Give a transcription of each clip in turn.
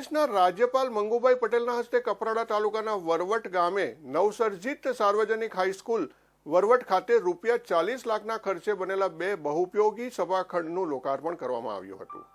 પ્રદેશના રાજ્યપાલ મંગુભાઈ પટેલના હસ્તે કપરાડા તાલુકાના વરવટ ગામે નવસર્જિત સાર્વજનિક હાઈસ્કૂલ વરવટ ખાતે રૂપિયા ચાલીસ લાખના ખર્ચે બનેલા બે બહુપયોગી સભાખંડનું લોકાર્પણ કરવામાં આવ્યું હતું.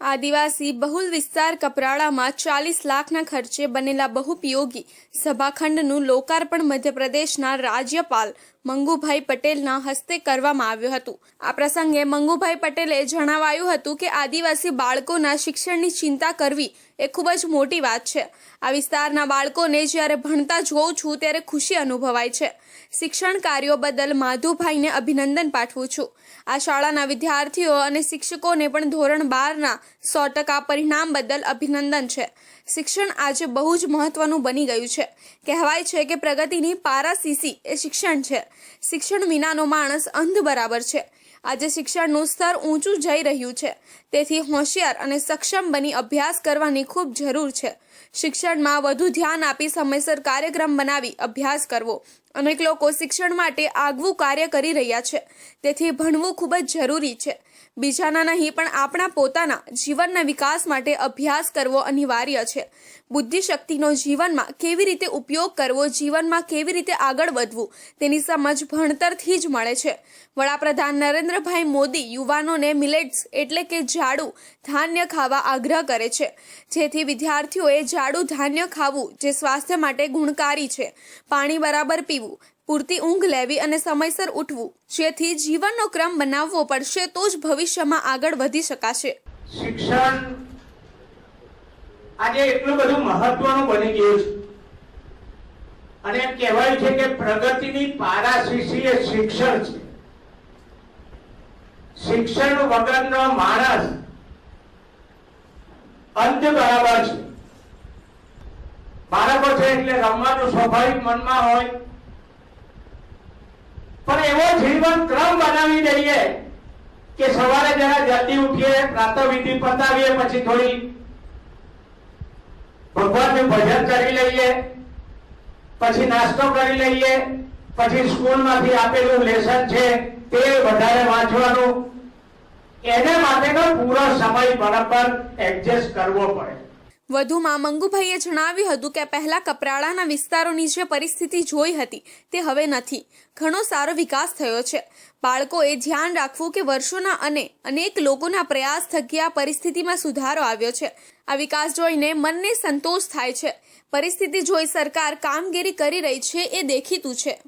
આદિવાસી બહુલ વિસ્તાર કપરાડામાં ચાલીસ લાખના ખર્ચે બનેલા બહુપયોગી સભાખંડનું લોકાર્પણ મધ્યપ્રદેશના રાજ્યપાલ મંગુભાઈ પટેલના હસ્તે કરવામાં આવ્યું હતું. આ પ્રસંગે મંગુભાઈ પટેલે જણાવાયું હતું કે આદિવાસી બાળકોના શિક્ષણની ચિંતા કરવી એ ખૂબ જ મોટી વાત છે. આ વિસ્તારના બાળકોને જ્યારે ભણતા જોઉં છું ત્યારે ખુશી અનુભવાય છે. શિક્ષણ કાર્યો બદલ માધુભાઈને અભિનંદન પાઠવું છું. આ શાળાના વિદ્યાર્થીઓ અને શિક્ષકોને પણ ધોરણ બારના સો ટકા પરિણામ બદલ અભિનંદન છે. શિક્ષણ આજે બહુ જ મહત્વનું બની ગયું છે. કહેવાય છે કે પ્રગતિની પારાસીસી એ શિક્ષણ છે. શિક્ષણ વિનાનો માણસ અંધ બરાબર છે. આજે શિક્ષણનું સ્તર ઊંચું જઈ રહ્યું છે. તેથી હોશિયાર અને સક્ષમ બની અભ્યાસ કરવાની ખૂબ જરૂર છે. શિક્ષણમાં વધુ ધ્યાન આપી સમયસર કાર્યક્રમ બનાવી અભ્યાસ કરવો. અનેક લોકો શિક્ષણ માટે આગવું કાર્ય કરી રહ્યા છે. તેથી ભણવું ખૂબ જ જરૂરી છે. બીજાના નહીં, પણ આપણા પોતાના જીવનના વિકાસ માટે અભ્યાસ કરવો અનિવાર્ય છે. બુદ્ધિશક્તિનો જીવનમાં કેવી રીતે ઉપયોગ કરવો, જીવનમાં કેવી રીતે આગળ વધવું, તેની સમજ ભણતરથી જ મળે છે. વડાપ્રધાન નરેન્દ્રભાઈ મોદી યુવાનોને મિલેટ્સ એટલે કે જાડુ ધાન્ય ખાવા આગ્રહ કરે છે. જેથી વિદ્યાર્થીઓએ જાડુ ધાન્ય ખાવું જે સ્વાસ્થ્ય માટે ગુણકારી છે. પાણી બરાબર પીવું પૂરતી ઊંઘ લેવી અને સમયસર ઉઠવું. જેથી જીવનનો ક્રમ બનાવવો પડશે તો જ ભવિષ્યમાં આગળ વધી શકાશે. શિક્ષણ આજે એટલું બધું મહત્વનું બની ગયું છે. અને એમ કહેવાય છે કે પ્રગતિની પારાશીસી એ શિક્ષણ છે. શિક્ષણ વગરનો માણસ અંત બરાબર છે. બાળકો છે એટલે રમવાનું સ્વાભાવિક મનમાં હોય પણ એવો જીવન ક્રમ બનાવી દઈએ કે સવારે જરા જલ્દી ઉઠીએ, પ્રાતવિધિ પતાવીએ, પછી થોડી ભગવાનનું ભજન કરી લઈએ, પછી નાસ્તો કરી લઈએ, પછી સ્કૂલમાંથી આપેલું લેસન છે તે વધારે વાંચવાનું. એને માટેનો પૂરો સમય બરાબર એડજસ્ટ કરવો પડે. વધુમાં મંગુભાઈએ જણાવ્યું હતું કે પહેલા કપરાડાના વિસ્તારોની જે પરિસ્થિતિ જોઈ હતી તે હવે નથી. ઘણો સારો વિકાસ થયો છે. બાળકોએ ધ્યાન રાખવું કે વર્ષોના અને અનેક લોકોના પ્રયાસ થકી આ પરિસ્થિતિમાં સુધારો આવ્યો છે. આ વિકાસ જોઈને મનને સંતોષ થાય છે. પરિસ્થિતિ જોઈ સરકાર કામગીરી કરી રહી છે એ દેખીતું છે.